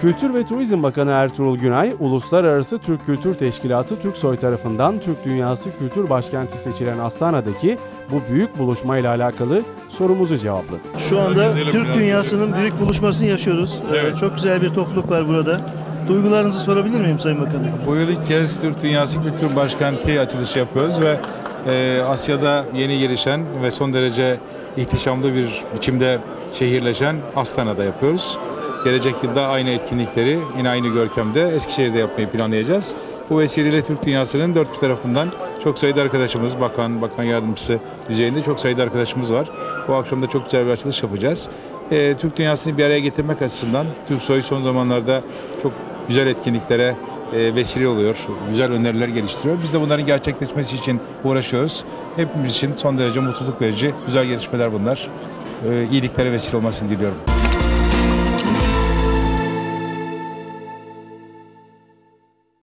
Kültür ve Turizm Bakanı Ertuğrul Günay, Uluslararası Türk Kültür Teşkilatı Türksoy tarafından Türk Dünyası Kültür Başkenti seçilen Astana'daki bu büyük buluşmayla alakalı sorumuzu cevapladı. Şu anda Türk dünyasının büyük buluşmasını yaşıyoruz. Ee, Evet. Çok güzel bir topluluk var burada. Duygularınızı sorabilir miyim Sayın Bakanım? Bu yıl ilk kez Türk Dünyası Kültür Başkenti açılışı yapıyoruz ve e, Asya'da yeni gelişen ve son derece ihtişamlı bir biçimde şehirleşen Astana'da yapıyoruz. Gelecek yılda aynı etkinlikleri yine aynı görkemde Eskişehir'de yapmayı planlayacağız. Bu vesileyle Türk dünyasının dört bir tarafından çok sayıda arkadaşımız, bakan, bakan yardımcısı düzeyinde çok sayıda arkadaşımız var. Bu akşam da çok güzel bir açılış yapacağız. E, Türk dünyasını bir araya getirmek açısından Türksoy son zamanlarda çok güzel etkinliklere e, vesile oluyor. Güzel öneriler geliştiriyor. Biz de bunların gerçekleşmesi için uğraşıyoruz. Hepimiz için son derece mutluluk verici güzel gelişmeler bunlar. E, iyiliklere vesile olmasını diliyorum.